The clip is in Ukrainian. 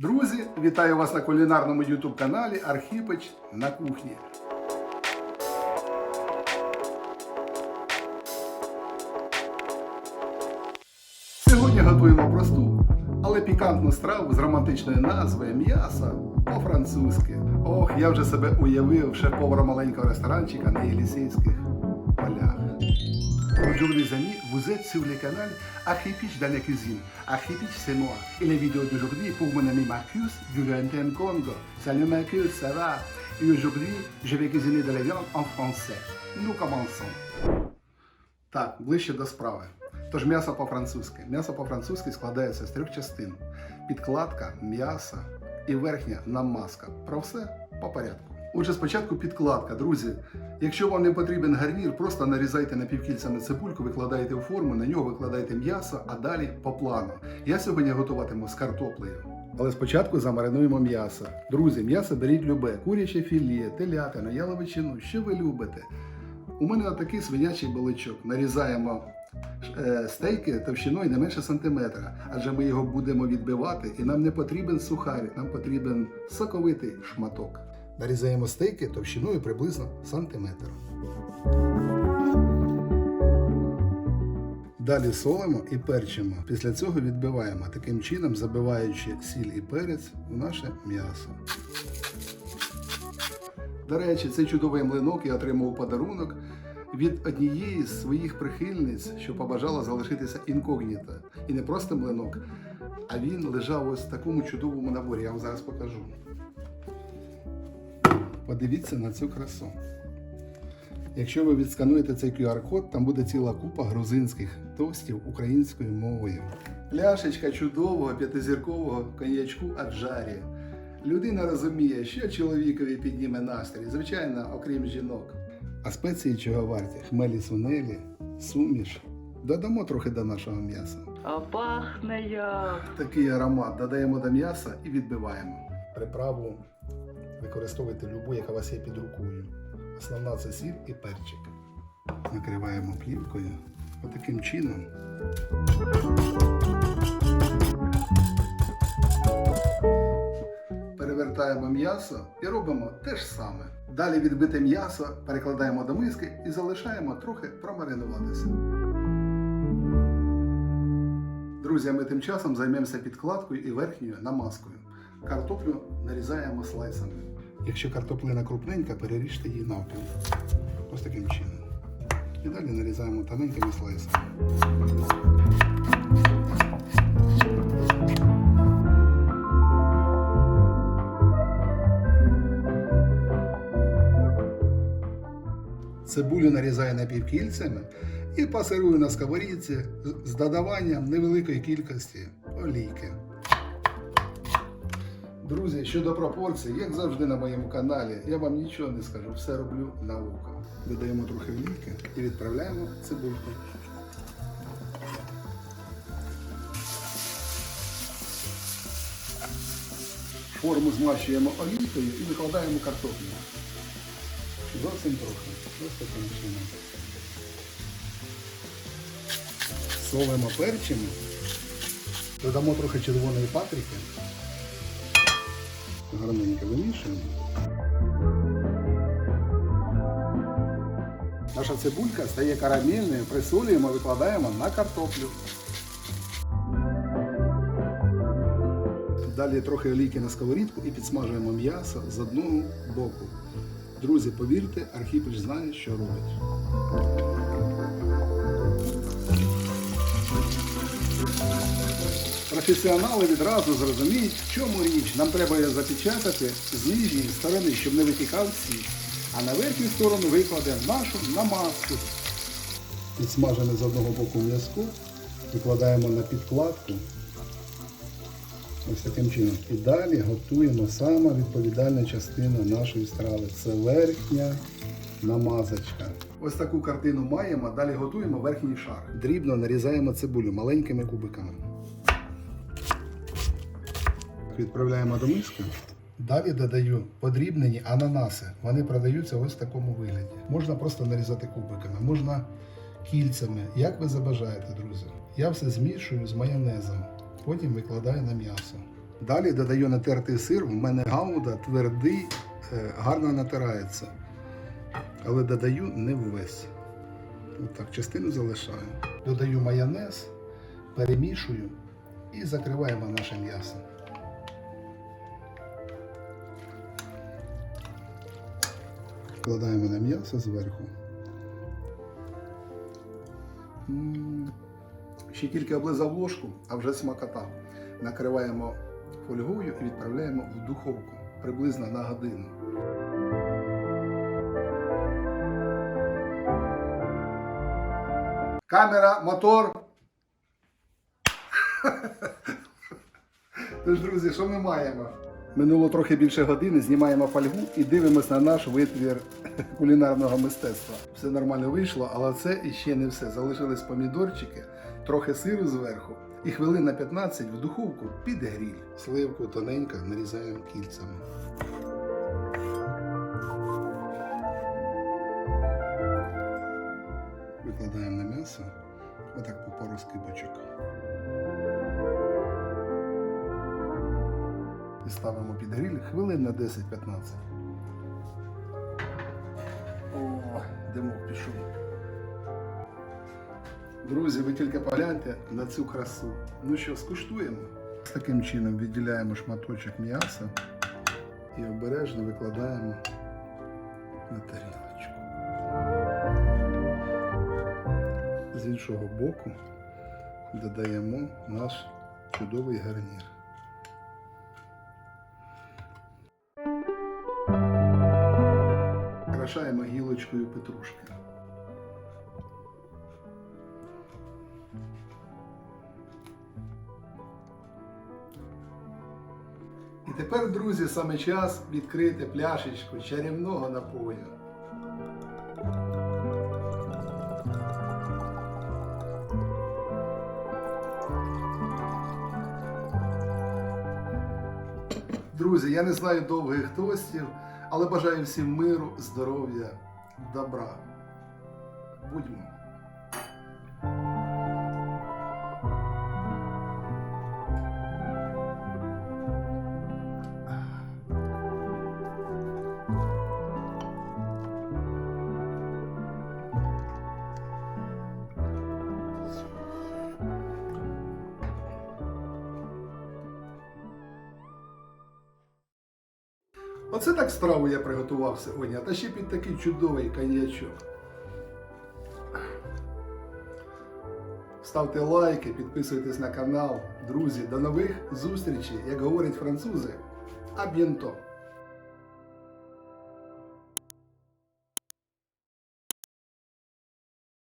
Друзі, вітаю вас на кулінарному YouTube каналі Архіпич на кухні. Сьогодні готуємо просту, але пікантну страву з романтичною назвою м'ясо по-французьки. Ох, я вже себе уявив шеф-повара маленького ресторанчика на Єлісейських. Bonjour les amis, vous êtes sur le canal Archipich dans la cuisine. Archipich c'est moi. Et la vidéo d'aujourd'hui est pour mon ami Marcus du lointain Congo. Salut Marcus, ça va Et aujourd'hui, je vais cuisiner de la viande en français. Nous commençons. Так, ближче до справи. Тож м'ясо по-французьки. М'ясо по-французьки складається з трьох частин: підкладка, м'ясо і верхня намазка. Про все по порядку. Отже, спочатку підкладка, друзі. Якщо вам не потрібен гарнір, просто нарізайте напівкільцями цибульку, викладаєте у форму, на нього викладаєте м'ясо, а далі по плану. Я сьогодні готуватиму з картоплею. Але спочатку замаринуємо м'ясо. Друзі, м'ясо беріть любе, куряче філе, телятину, яловичину, що ви любите. У мене отакий свинячий баличок. Нарізаємо е, стейки товщиною не менше сантиметра, адже ми його будемо відбивати, і нам не потрібен сухарик, нам потрібен соковитий шматок. Нарізаємо стейки товщиною приблизно сантиметр. Далі солимо і перчимо. Після цього відбиваємо, таким чином забиваючи сіль і перець в наше м'ясо. До речі, цей чудовий млинок я отримав у подарунок від однієї з своїх прихильниць, що побажала залишитися інкогніто. І не просто млинок, а він лежав ось в такому чудовому наборі. Я вам зараз покажу. Подивіться на цю красу. Якщо ви відскануєте цей QR-код, там буде ціла купа грузинських тостів українською мовою. Пляшечка чудового п'ятизіркового коньячку Аджарі. Людина розуміє, що чоловікові підніме настрій, звичайно, окрім жінок. А спеції чого варті? Хмелі сунелі, суміш. Додамо трохи до нашого м'яса. А пахне як. Такий аромат додаємо до м'яса і відбиваємо. Приправу використовуйте любу, яка у вас є під рукою. Основна це сіль і перчик. Накриваємо плівкою. Отаким чином. Перевертаємо м'ясо і робимо те ж саме. Далі відбите м'ясо перекладаємо до миски і залишаємо трохи промаринуватися. Друзі, ми тим часом займемося підкладкою і верхньою намазкою. Картоплю нарізаємо слайсами. Якщо картоплина крупненька, переріжте її навпіл. Ось таким чином. І далі нарізаємо тоненькими слайсами. Цибулю нарізаю напівкільцями і пасирую на сковорідці з- додаванням невеликої кількості олійки. Друзі, щодо пропорцій, як завжди на моєму каналі, я вам нічого не скажу, все роблю на. Додаємо трохи олійки і відправляємо цибульку. Форму змащуємо олійкою і викладаємо картоплю. Зовсім трохи. Таким чином. Солимо перчимо. Додамо трохи червоної паприки. Гарненько вимішуємо. Наша цибулька стає карамельною, присолюємо, викладаємо на картоплю. Далі трохи олійки на сковорідку і підсмажуємо м'ясо з одного боку. Друзі, повірте, Архіпич знає, що робить. Професіонали відразу зрозуміють, в чому річ. Нам треба його запечатати з нижньої сторони, щоб не витікав сік. А на верхню сторону викладемо нашу намазку. Підсмажене з одного боку м'язку, викладаємо на підкладку. Ось таким чином. І далі готуємо саме відповідальну частину нашої страви. Це верхня намазочка. Ось таку картину маємо. Далі готуємо верхній шар. Дрібно нарізаємо цибулю маленькими кубиками. Відправляємо до миски. Далі додаю подрібнені ананаси. Вони продаються ось в такому вигляді. Можна просто нарізати кубиками, можна кільцями, як ви забажаєте, друзі. Я все змішую з майонезом, потім викладаю на м'ясо. Далі додаю натертий сир. У мене гауда твердий, е, гарно натирається. Але додаю не ввесь. Отак, частину залишаю. Додаю майонез, перемішую і закриваємо наше м'ясо. Вкладаємо на м'ясо зверху. Ще тільки облизав ложку, а вже смакота. Накриваємо фольгою і відправляємо в духовку приблизно на годину. Камера, мотор. Тож, друзі, що ми маємо? Минуло трохи більше години, знімаємо фольгу і дивимось на наш витвір кулінарного мистецтва. Все нормально вийшло, але це іще не все. Залишились помідорчики, трохи сиру зверху і хвилин на 15 в духовку під гріль. Сливку тоненько нарізаємо кільцями. Викладаємо на м'ясо, отак по пару скибочок. І ставимо під гріль хвилин на 10-15. О, димок пішов. Друзі, ви тільки погляньте на цю красу. Ну що, скуштуємо? Таким чином відділяємо шматочок м'яса і обережно викладаємо на тарілочку. З іншого боку додаємо наш чудовий гарнір. Крашаємо гілочкою петрушки. І тепер, друзі, саме час відкрити пляшечку чарівного напою. Друзі, я не знаю довгих тостів, але бажаю всім миру, здоров'я, добра. Будьмо. Оце так страву я приготував сьогодні, а та ще під такий чудовий коньячок. Ставте лайки, підписуйтесь на канал. Друзі, до нових зустрічей, як говорять французи. А б'єнто!